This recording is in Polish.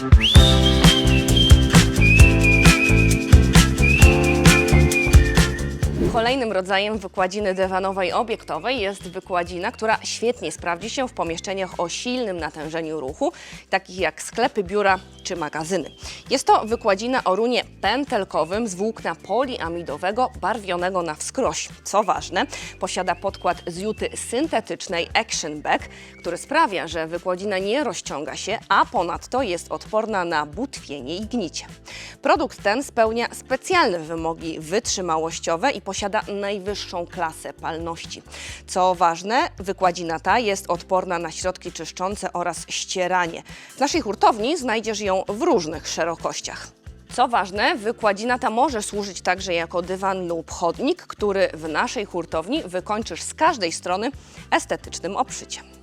Thank Kolejnym rodzajem wykładziny dywanowej obiektowej jest wykładzina, która świetnie sprawdzi się w pomieszczeniach o silnym natężeniu ruchu, takich jak sklepy, biura czy magazyny. Jest to wykładzina o runie pętelkowym z włókna poliamidowego barwionego na wskroś. Co ważne, posiada podkład z juty syntetycznej Action Back, który sprawia, że wykładzina nie rozciąga się, a ponadto jest odporna na butwienie i gnicie. Produkt ten spełnia specjalne wymogi wytrzymałościowe i posiada najwyższą klasę palności. Co ważne, wykładzina ta jest odporna na środki czyszczące oraz ścieranie. W naszej hurtowni znajdziesz ją w różnych szerokościach. Co ważne, wykładzina ta może służyć także jako dywan lub chodnik, który w naszej hurtowni wykończysz z każdej strony estetycznym obszyciem.